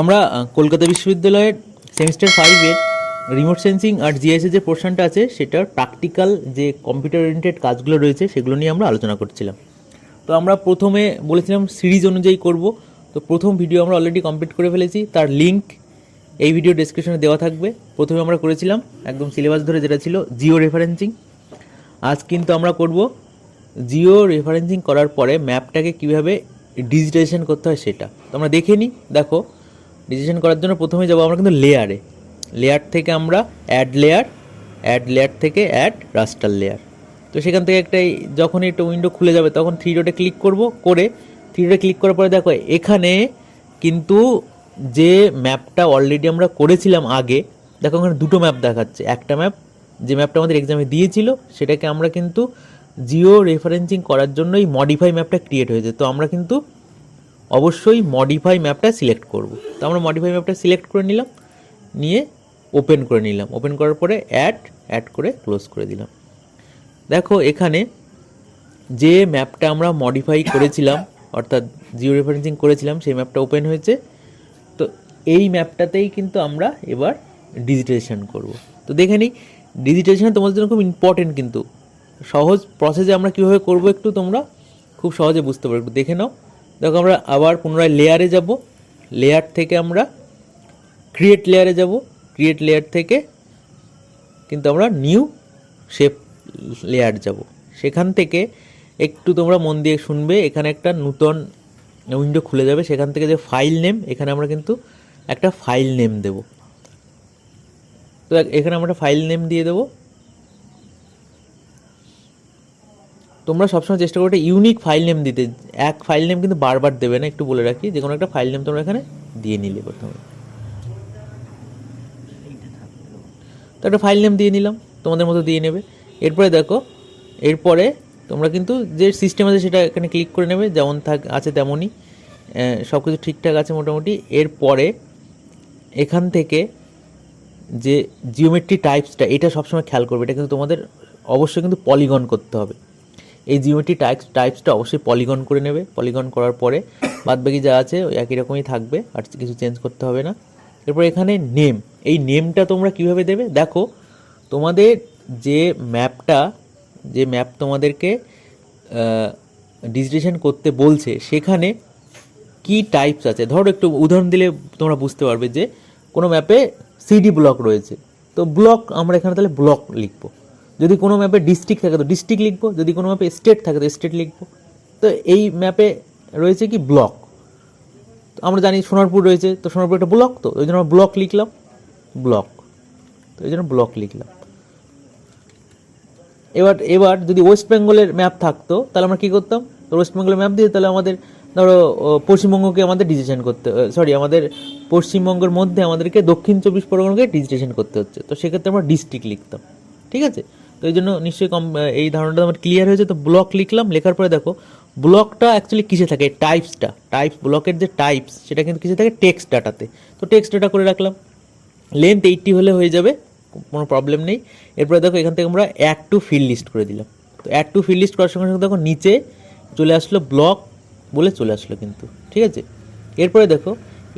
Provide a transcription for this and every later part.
আমরা কলকাতা বিশ্ববিদ্যালয়ের সেমিস্টার ফাইভের রিমোট সেন্সিং আর জিএসএ যে পোর্শনটা আছে, সেটার প্র্যাকটিক্যাল যে কম্পিউটার ওরিয়েন্টেড কাজগুলো রয়েছে, সেগুলো নিয়ে আমরা আলোচনা করছিলাম। তো আমরা প্রথমে বলেছিলাম সিরিজ অনুযায়ী করব। তো প্রথম ভিডিও আমরা অলরেডি কমপ্লিট করে ফেলেছি। তার লিঙ্ক এই ভিডিও ডেসক্রিপশনে দেওয়া থাকবে। প্রথমে আমরা করেছিলাম একদম সিলেবাস ধরে যেটা ছিল জিও রেফারেন্সিং আজ কিন্তু আমরা করব জিও রেফারেন্সিং করার পরে ম্যাপটাকে কীভাবে ডিজিটাইজেশন করতে হয় সেটা। তো আমরা দেখে নিই। দেখো ডিজিটাইজেশন করার জন্য প্রথমে যাব আমরা কিন্তু লেয়ারে লেয়ার থেকে আমরা অ্যাড লেয়ার অ্যাড লেয়ার থেকে অ্যাড রাস্টার লেয়ার তো সেখান থেকে একটা যখন একটা উইন্ডো খুলে যাবে, তখন থ্রি ডটে ক্লিক করব, করে থ্রি ডটে ক্লিক করার পরে দেখো, এখানে কিন্তু যে ম্যাপটা অলরেডি আমরা করেছিলাম আগে, দেখো ওখানে দুটো ম্যাপ দেখাচ্ছে। একটা ম্যাপ যে ম্যাপটা আমাদের এক্সামে দিয়েছিল, সেটাকে আমরা কিন্তু জিও রেফারেন্সিং করার জন্য এই মডিফাই ম্যাপটা ক্রিয়েট হয়েছে। তো আমরা কিন্তু অবশ্যই মডিফাই ম্যাপটা সিলেক্ট করব। তো আমরা মডিফাই ম্যাপটা সিলেক্ট করে নিলাম, নিয়ে ওপেন করে নিলাম। ওপেন করার পরে অ্যাড অ্যাড করে ক্লোজ করে দিলাম। দেখো এখানে যে ম্যাপটা আমরা মডিফাই করেছিলাম, অর্থাৎ জিও রেফারেন্সিং করেছিলাম, সেই ম্যাপটা ওপেন হয়েছে। তো এই ম্যাপটাতেই কিন্তু আমরা এবার ডিজিটাইজেশন করব। তো দেখে নিই ডিজিটাইজেশন তোমাদের জন্য খুব ইম্পর্টেন্ট কিন্তু। সহজ প্রসেসে আমরা কীভাবে করব একটু তোমরা খুব সহজে বুঝতে পারবে। একটু দেখে নাও। দেখো আমরা আবার পুনরায় লেয়ারে যাব। লেয়ার থেকে আমরা ক্রিয়েট লেয়ারে যাব। ক্রিয়েট লেয়ার থেকে কিন্তু আমরা নিউ শেপ লেয়ার যাব। সেখান থেকে একটু তোমরা মন দিয়ে শুনবে, এখানে একটা নূতন উইন্ডো খুলে যাবে। সেখান থেকে যে ফাইল নেম এখানে আমরা কিন্তু একটা ফাইল নেম দেব। তো এখানে আমরা ফাইল নেম দিয়ে দেবো। তোমরা সবসময় চেষ্টা করো একটা ইউনিক ফাইল নেম দিতে। এক ফাইল নেম কিন্তু বারবার দেবে না, একটু বলে রাখি যে কোনো একটা ফাইল নেম তোমরা এখানে দিয়ে নিলে প্রথমে। তো একটা ফাইল নেম দিয়ে নিলাম, তোমাদের মতো দিয়ে নেবে। এরপরে দেখো, এরপরে তোমরা কিন্তু যে সিস্টেম আছে সেটা এখানে ক্লিক করে নেবে, যেমন থাক, আছে তেমনই সব কিছু ঠিকঠাক আছে মোটামুটি। এরপরে এখান থেকে যে জিওমেট্রি টাইপসটা এটা সবসময় খেয়াল করবে, এটা কিন্তু তোমাদের অবশ্যই কিন্তু পলিগন করতে হবে। এই জিওমেট্রি টাইপস টাইপসটা অবশ্যই পলিগন করে নেবে। পলিগন করার পরে বাদবাকি যা আছে, ওই একই রকমই থাকবে, আর কিছু চেঞ্জ করতে হবে না। এরপর এখানে নেম এই নেমটা তোমরা কীভাবে দেবে? দেখো, তোমাদের যে ম্যাপটা যে ম্যাপ তোমাদেরকে ডিজিটেশন করতে বলছে, সেখানে কি টাইপস আছে? ধরো একটু উদাহরণ দিলে তোমরা বুঝতে পারবে যে, কোনো ম্যাপে সিডি ব্লক রয়েছে। তো ব্লক আমরা এখানে তাহলে ব্লক লিখব। যদি কোনো ম্যাপে ডিস্ট্রিক্ট থাকে, তো ডিস্ট্রিক্ট লিখব। যদি কোনো ম্যাপে স্টেট থাকে, তো স্টেট লিখব। তো এই ম্যাপে রয়েছে কি ব্লক আমরা জানি সোনারপুর রয়েছে, তো সোনারপুর একটা ব্লক তো, ওই জন্য আমরা ব্লক লিখলাম ব্লক তো এই জন্য ব্লক লিখলাম। এবার এবার যদি ওয়েস্ট বেঙ্গলের ম্যাপ থাকতো, তাহলে আমরা কী করতাম? তো ওয়েস্ট বেঙ্গলের ম্যাপ দিয়ে তাহলে আমাদের, ধরো পশ্চিমবঙ্গকে আমাদের ডিজিটেশন করতে সরি আমাদের পশ্চিমবঙ্গের মধ্যে আমাদেরকে দক্ষিণ চব্বিশ পরগনাকে ডিজিটেশন করতে হচ্ছে। তো সেক্ষেত্রে আমরা ডিস্ট্রিক্ট লিখতাম। ঠিক আছে? তো এই জন্য নিশ্চয়ই কম এই ধারণাটা আমার ক্লিয়ার হয়েছে, তো ব্লক লিখলাম, লেখার পরে দেখো ব্লকটা অ্যাকচুয়ালি কিসে থাকে? টাইপসটা টাইপস ব্লকের যে টাইপস সেটা কিন্তু কিসে থাকে? টেক্সট ডাটাতে তো টেক্সট ডাটা করে রাখলাম। লেন্থ এইটটি হলে হয়ে যাবে, কোনো প্রবলেম নেই। এরপরে দেখো, এখান থেকে আমরা অ্যাড টু ফিল লিস্ট করে দিলাম। তো অ্যাড টু ফিল লিস্ট করার সঙ্গে সঙ্গে দেখো, নিচে চলে আসলো ব্লক বলে চলে আসলো কিন্তু, ঠিক আছে? এরপরে দেখো,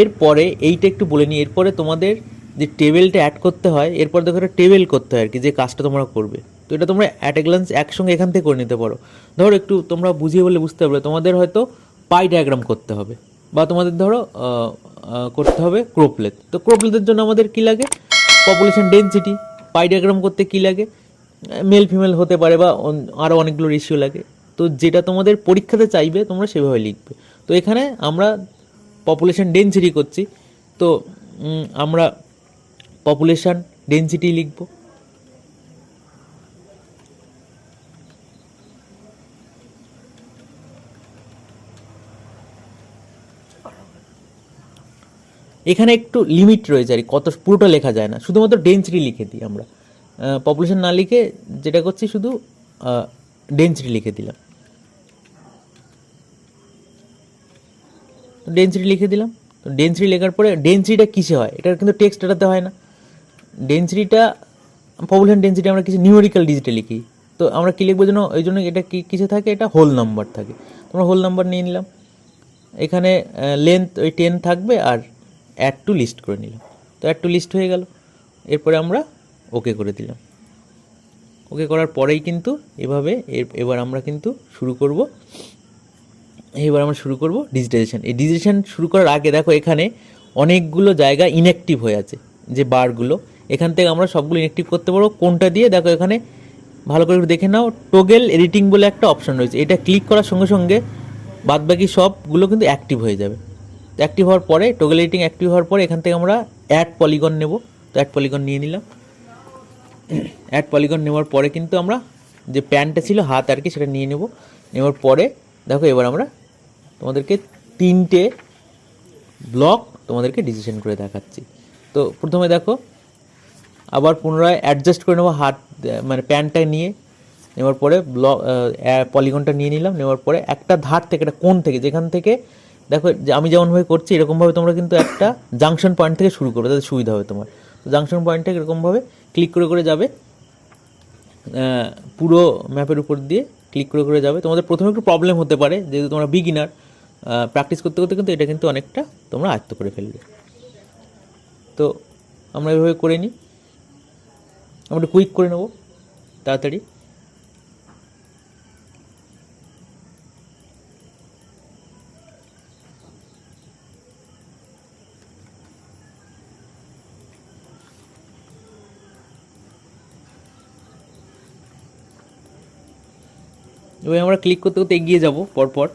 এরপরে এইটা একটু বলে নিই। এরপরে তোমাদের যে টেবিলটা অ্যাড করতে হয়, এরপর দেখো একটা টেবিল করতে হয় আর কি, যে কাজটা তোমরা করবে। তো এটা তোমরা অ্যাট এ গ্লান্স একসঙ্গে এখান থেকে করে নিতে পারো। ধরো একটু তোমরা বুঝিয়ে বলে বুঝতে পারবে, তোমাদের হয়তো পাই ডায়াগ্রাম করতে হবে বা তোমাদের ধরো করতে হবে ক্রোপলেথ তো ক্রোপলেথের জন্য আমাদের কী লাগে? পপুলেশন ডেনসিটি পাই ডায়াগ্রাম করতে কী লাগে? মেল ফিমেল হতে পারে বা আরও অনেকগুলো রেশিও লাগে। তো যেটা তোমাদের পরীক্ষাতে চাইবে, তোমরা সেভাবে লিখবে। তো এখানে আমরা পপুলেশন ডেনসিটি করছি। তো আমরা পপুলেশন ডেনসিটি লিখব। এখানে একটু লিমিট রয়েছে আর কত, পুরোটা লেখা যায় না। শুধুমাত্র ডেন্সিটি লিখে দিই আমরা। পপুলেশন না লিখে যেটা করছি শুধু ডেন্সিটি লিখে দিলাম। ডেন্সিটি লিখে দিলাম। তো ডেন্সিটি লেখার পরে ডেন্সিটিটা কিসে হয়? এটা কিন্তু টেক্সট ডাটাতে হয় না। ডেন্সিটিটা পপুলেশন ডেন্সিটি আমরা কিছু নিউমেরিক্যাল ডিজিটে লিখি। তো আমরা কী লিখব জন্য ওই জন্য এটা কি, কিসে থাকে? এটা হোল নাম্বার থাকে। তোমরা হোল নাম্বার নিয়ে নিলাম। এখানে লেন্থ ওই টেন থাকবে আর অ্যাড টু লিস্ট করে নিলাম। তো অ্যাড টু লিস্ট হয়ে গেল। এরপরে আমরা ওকে করে দিলাম। ওকে করার পরেই কিন্তু এভাবে এবার আমরা কিন্তু শুরু করব। এবার আমরা শুরু করব ডিজিটাইজেশন এই ডিজিটাইজেশন শুরু করার আগে দেখো এখানে অনেকগুলো জায়গা ইনঅ্যাক্টিভ হয়ে আছে, যে বারগুলো এখান থেকে আমরা সবগুলো ইনঅ্যাক্টিভ করতে পারব। কোনটা দিয়ে? দেখো এখানে ভালো করে দেখে নাও। টোগেল এডিটিং বলে একটা অপশন রয়েছে। এটা ক্লিক করার সঙ্গে সঙ্গে বাদবাকি সবগুলো কিন্তু অ্যাক্টিভ হয়ে যাবে। অ্যাক্টিভ হওয়ার পরে টোগেল এডিটিং অ্যাক্টিভ হওয়ার পরে এখান থেকে আমরা অ্যাড পলিগন নেব। তো অ্যাড পলিগন নিয়ে নিলাম। অ্যাড পলিগন নেওয়ার পরে কিন্তু আমরা যে প্যান্টটা ছিল, হাত আর কি, সেটা নিয়ে নেব। নেওয়ার পরে, দেখো এবার আমরা তোমাদেরকে তিনটে ব্লক তোমাদেরকে ডিসিশন করে দেখাচ্ছি। তো প্রথমে দেখো আবার পুনরায় অ্যাডজাস্ট করে নেব হাত মানে প্যান্টটা নিয়ে। নেওয়ার পরে ব্লক পলিগনটা নিয়ে নিলাম। নেওয়ার পরে একটা ধার থেকে, একটা কোণ থেকে, যেখান থেকে দেখো আমি যেমনভাবে করছি, এরকমভাবে তোমরা কিন্তু একটা জাংশন পয়েন্ট থেকে শুরু করবে, তাতে সুবিধা হবে তোমার। তো জাংশন পয়েন্ট থেকে এরকমভাবে ক্লিক করে করে যাবে। পুরো ম্যাপের উপর দিয়ে ক্লিক করে করে যাবে। তোমাদের প্রথমে একটু প্রবলেম হতে পারে, যেহেতু তোমরা বিগিনার প্র্যাকটিস করতে করতে কিন্তু এটা কিন্তু অনেকটা তোমরা আয়ত্ত করে ফেলবে। তো আমরা এভাবে করে নিই। আমরা কুইক করে নেব। তাড়াতাড়ি। এবার আমরা ক্লিক করতে করতে এগিয়ে যাব পরপর।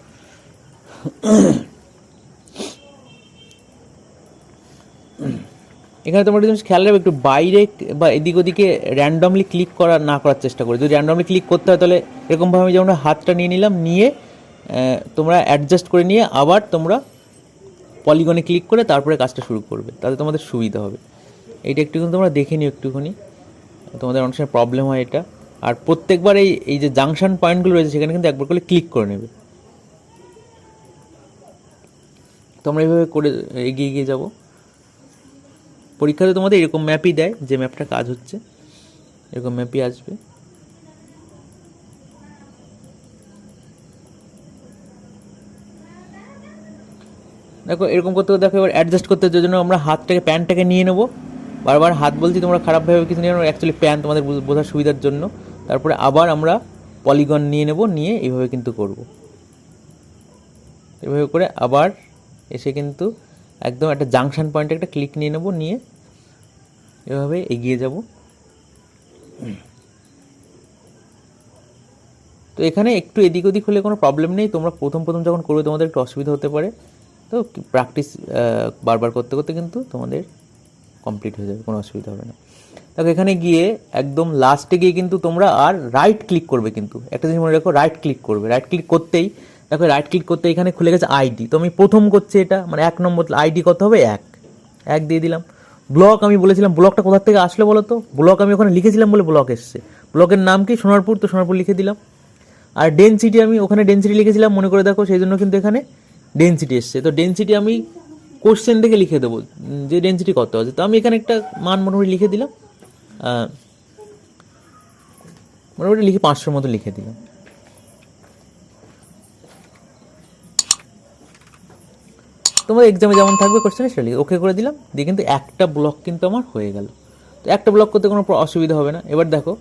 এখানে তোমরা একটা খেয়াল রাখবে, একটু বাইরে বা এদিক ওদিকে র্যান্ডমলি ক্লিক করা না করার চেষ্টা করো। যদি র্যান্ডমলি ক্লিক করতে হয় তাহলে এরকমভাবে আমি যেমন হাতটা নিয়ে নিলাম, নিয়ে তোমরা অ্যাডজাস্ট করে নিয়ে আবার তোমরা পলিগনে ক্লিক করে তারপরে কাজটা শুরু করবে। তাতে তোমাদের সুবিধা হবে। এইটা একটুখানি তোমরা দেখে নিও একটুখানি। তোমাদের অনেক সময় প্রবলেম হয় এটা। আর প্রত্যেকবার এই এই যে জাংশন পয়েন্টগুলো রয়েছে, সেখানে কিন্তু একবার করে ক্লিক করে নেবে। তোমরা এইভাবে করে এগিয়ে এগিয়ে যাব। পরীক্ষাতে তোমাদের এরকম ম্যাপই দেয় যে ম্যাপটা কাজ হচ্ছে। এরকম ম্যাপই আসবে। দেখো, এরকম করতে দেখো, এবার অ্যাডজাস্ট করতে ওই জন্য আমরা হাতটাকে প্যান্টটাকে নিয়ে নেব। বারবার হাত বলছি, তোমরা খারাপভাবে কিছু নিয়ে নেব অ্যাকচুয়ালি প্যান তোমাদের বোঝার সুবিধার জন্য। তারপরে আবার আমরা পলিগন নিয়ে নেব, নিয়ে এইভাবে কিন্তু করব। এভাবে করে আবার এসে কিন্তু একদম একটা জাংশন পয়েন্টে একটা ক্লিক নিয়ে নেব, নিয়ে এভাবে এগিয়ে যাব। তো এখানে একটু এদিক ওদিক হলে কোনো প্রবলেম নেই। তোমরা প্রথম প্রথম যখন করবে, তোমাদের একটু অসুবিধা হতে পারে। তো প্র্যাকটিস বারবার করতে করতে কিন্তু তোমাদের কমপ্লিট হয়ে যাবে, কোনো অসুবিধা হবে না। দেখো, এখানে গিয়ে একদম লাস্টে গিয়ে কিন্তু তোমরা আর রাইট ক্লিক করবে কিন্তু। একটা জিনিস মনে রাখো রাইট ক্লিক করবে। রাইট ক্লিক করতেই দেখো রাইট ক্লিক করতে এখানে খুলে গেছে আইডি তো আমি প্রথম করছি এটা মানে এক নম্বর আইডি কত হবে? এক। এক দিয়ে দিলাম। ব্লক আমি বলেছিলাম ব্লকটা কোথা থেকে আসলে বলো তো? ব্লক আমি ওখানে লিখেছিলাম বলে ব্লক এসছে। ব্লকের নাম কি? সোনারপুর। তো সোনারপুর লিখে দিলাম। আর ডেনসিটি আমি ওখানে ডেনসিটি লিখেছিলাম, মনে করে দেখো, সেই জন্য কিন্তু এখানে ডেনসিটি এসছে। তো ডেনসিটি আমি কোশ্চেন থেকে লিখে দেবো যে ডেনসিটি কত আছে। তো আমি এখানে একটা মান মোটামুটি লিখে দিলাম মোটামুটি লিখে পাঁচশোর মতো লিখে দিলাম। তোমার এক্সামে যেমন থাকবে কোশ্চেনে সেটা লিখে ওকে করে দিলাম, দিয়ে কিন্তু একটা ব্লক কিন্তু আমার হয়ে গেল। তো একটা ব্লক করতে কোনো অসুবিধা হবে না। এবার দেখো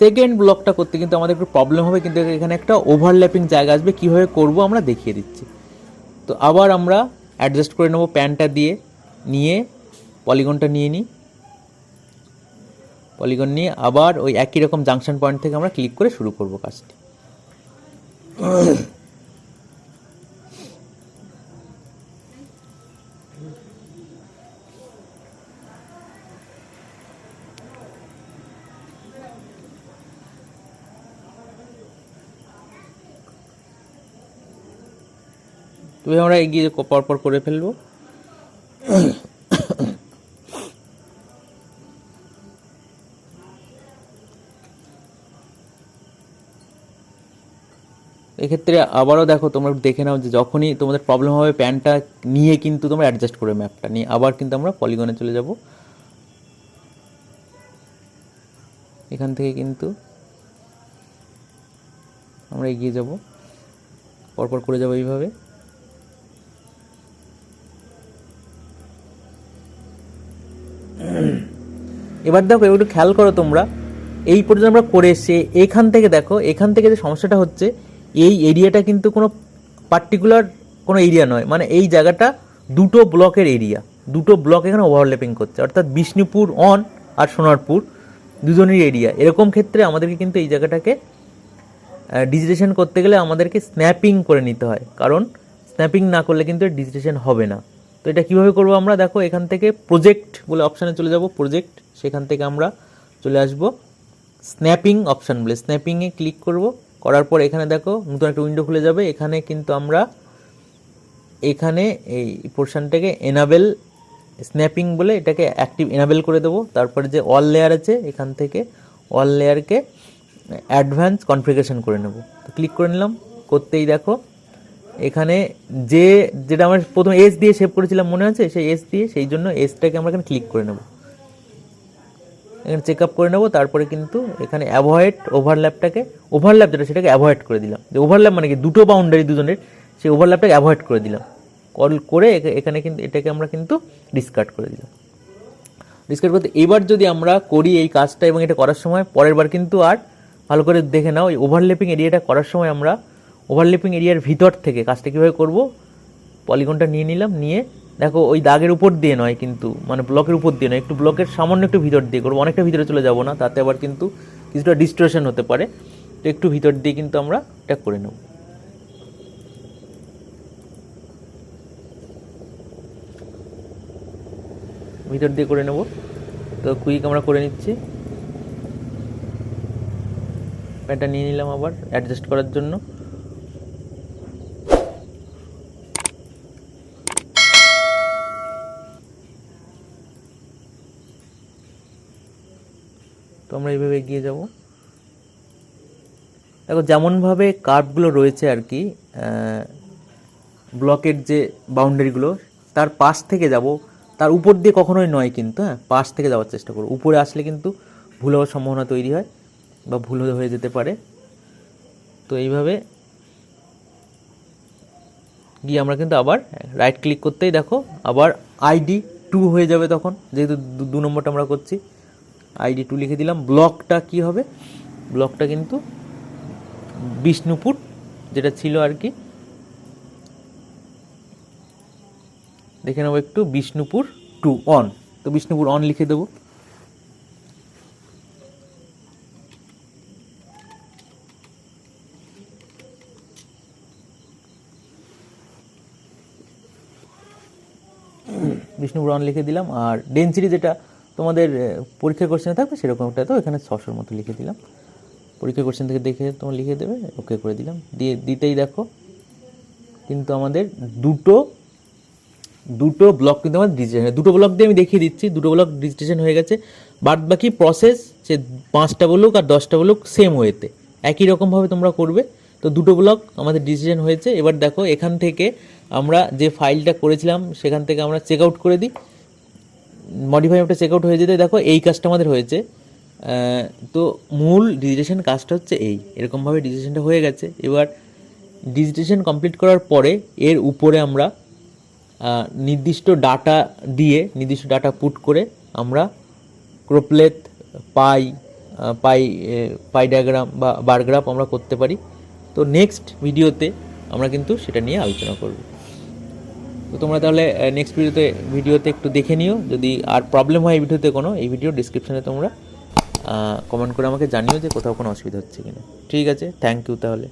সেকেন্ড ব্লকটা করতে কিন্তু আমাদের একটু প্রবলেম হবে, কিন্তু এখানে একটা ওভারল্যাপিং জায়গা আসবে, কীভাবে করব আমরা দেখিয়ে দিচ্ছি। তো আবার আমরা অ্যাডজাস্ট করে নেব প্যানটা দিয়ে, নিয়ে পলিগনটা নিয়ে নিই। পলিগন নিয়ে আবার ওই একই রকম জাংশন পয়েন্ট থেকে আমরা ক্লিক করে শুরু করব কাজটি তো এভাবে আমরা এগিয়ে পরপর করে ফেলব। এক্ষেত্রে আবারও দেখো, তোমরা দেখে নাও যে যখনই তোমাদের প্রবলেম হবে প্যানটা নিয়ে কিন্তু তোমরা অ্যাডজাস্ট করবে ম্যাপটা নিয়ে আবার কিন্তু আমরা পলিগনে চলে যাব। এখান থেকে কিন্তু আমরা এগিয়ে যাব। পরপর করে যাব এইভাবে। এবার দেখো, একটু খেয়াল করো তোমরা। এই পর্যন্ত আমরা করে এসছি। এখান থেকে দেখো, এখান থেকে যে সমস্যাটা হচ্ছে, এই এরিয়াটা কিন্তু কোনো পার্টিকুলার কোনো এরিয়া নয়। মানে এই জায়গাটা দুটো ব্লকের এরিয়া দুটো ব্লক এখানে ওভারল্যাপিং করছে। অর্থাৎ বিষ্ণুপুর অন আর সোনারপুর দুজনের এরিয়া এরকম ক্ষেত্রে আমাদেরকে কিন্তু এই জায়গাটাকে ডিজিটেশন করতে গেলে আমাদেরকে স্ন্যাপিং করে নিতে হয়। কারণ স্ন্যাপিং না করলে কিন্তু ডিজিটেশন হবে না। তো এটা কীভাবে করব আমরা? দেখো, এখান থেকে প্রজেক্ট বলে অপশানে চলে যাব প্রজেক্ট সেখান থেকে আমরা চলে আসব স্ন্যাপিং অপশান বলে। স্ন্যাপিংয়ে ক্লিক করব। করার পর এখানে দেখো, নতুন একটা উইন্ডো খুলে যাবে। এখানে কিন্তু আমরা, এখানে এই পোর্শনটাকে এনাবেল স্ন্যাপিং বলে এটাকে অ্যাক্টিভ এনাবেল করে দেবো। তারপরে যে অল লেয়ার আছে, এখান থেকে অল লেয়ারকে অ্যাডভান্স কনফিগারেশন করে নেব। তো ক্লিক করে নিলাম। করতেই দেখো এখানে যে, যেটা আমরা প্রথমে এস দিয়ে সেভ করেছিলাম মনে আছে? সেই এস দিয়ে, সেই জন্য এসটাকে আমরা এখানে ক্লিক করে নেব। এখানে চেক আপ করে নেব, তারপরে কিন্তু এখানে অ্যাভয়েড ওভারল্যাপটাকে ওভারল্যাপ যেটা, সেটাকে অ্যাভয়েড করে দিলাম। যে ওভারল্যাপ মানে কি? দুটো বাউন্ডারি দুজনের, সেই ওভারল্যাপটাকে অ্যাভয়েড করে দিলাম। কল করে এখানে কিন্তু, এটাকে আমরা কিন্তু ডিসকার্ড করে দিলাম। ডিসকার্ড করতে, এবার যদি আমরা করি এই কাজটা এবং এটা করার সময়, পরের বার কিন্তু আর ভালো করে দেখে নাও, এই ওভারল্যাপিং এরিয়াটা করার সময় আমরা ওভারল্যাপিং এরিয়ার ভিতর থেকে কাজটা কীভাবে করব? পলিগনটা নিয়ে নিলাম, নিয়ে দেখো ওই দাগের উপর দিয়ে নয় কিন্তু মানে ব্লকের উপর দিয়ে নয়, একটু ব্লকের সামান্য একটু ভিতর দিয়ে করব। অনেকটা ভিতরে চলে যাব না, তাতে আবার কিন্তু কিছুটা ডিস্ট্রেশন হতে পারে। তো একটু ভিতর দিয়ে কিন্তু আমরা এটা করে নেব। ভিতর দিয়ে করে নেব। তো কুইক আমরা করে নিচ্ছি। এটা নিয়ে নিলাম আবার অ্যাডজাস্ট করার জন্য। তো আমরা এইভাবে এগিয়ে যাব। দেখো, যেমনভাবে কার্ভগুলো রয়েছে আর কি ব্লকের যে বাউন্ডারিগুলো, তার পাশ থেকে যাব। তার উপর দিয়ে কখনোই নয় কিন্তু হ্যাঁ পাশ থেকে যাওয়ার চেষ্টা করো উপরে আসলে কিন্তু ভুল হওয়ার সম্ভাবনা তৈরি হয় বা ভুল হয়ে যেতে পারে। তো এইভাবে গিয়ে আমরা কিন্তু আবার রাইট ক্লিক করতেই দেখো, আবার আইডি টু হয়ে যাবে তখন, যেহেতু দু- নম্বরটা আমরা করছি। আইডি টু লিখে দিলাম, ব্লকটা কি হবে? ব্লকটা কিন্তু বিষ্ণুপুর, যেটা ছিল আর কি। দেখে নেব একটু, বিষ্ণুপুর টু অন তো বিষ্ণুপুর অন লিখে দেবো। বিষ্ণুপুর অন লিখে দিলাম, আর ডেন্সিটি যেটা তোমাদের পরীক্ষা কোশ্চেনে থাকবে, সেরকম একটা তো এখানে ছশোর মতো লিখে দিলাম। পরীক্ষা কোশ্চেন থেকে দেখে তোমার লিখে দেবে ওকে করে দিলাম। দিয়ে দিতেই দেখো, কিন্তু আমাদের দুটো দুটো ব্লক কিন্তু আমার ডিজিটেশন দুটো ব্লক দিয়ে আমি দেখিয়ে দিচ্ছি, দুটো ব্লক ডিজিটেশন হয়ে গেছে। বাদ বাকি প্রসেস সে পাঁচটা বলুক আর দশটা বলুক সেম ওয়েতে একই রকমভাবে তোমরা করবে। তো দুটো ব্লক আমাদের ডিসিশন হয়েছে। এবার দেখো, এখান থেকে আমরা যে ফাইলটা করেছিলাম, সেখান থেকে আমরা চেক আউট করে দিই। মডিফাই একটা চেক আউট হয়ে যেতে দেখো, এই কাজটা আমাদের হয়েছে। তো মূল ডিজিটেশন কাজটা হচ্ছে এই। এরকমভাবে ডিজিটেশনটা হয়ে গেছে। এবার ডিজিটেশন কমপ্লিট করার পরে এর উপরে আমরা নির্দিষ্ট ডাটা দিয়ে, নির্দিষ্ট ডাটা পুট করে আমরা ক্রোপলেথ পাই পাই পাই ডায়াগ্রাম বা বারগ্রাফ আমরা করতে পারি। তো নেক্সট ভিডিওতে আমরা কিন্তু সেটা নিয়ে আলোচনা করব। তো তোমরা তাহলে নেক্সট ভিডিওতে ভিডিওতে একটু দেখে নিও। যদি আর প্রবলেম হয় এই ভিডিওতে কোনো, এই ভিডিও ডিসক্রিপশানে তোমরা কমেন্ট করে আমাকে জানিও যে কোথাও কোনো অসুবিধা হচ্ছে কিনা। ঠিক আছে? থ্যাংক ইউ তাহলে।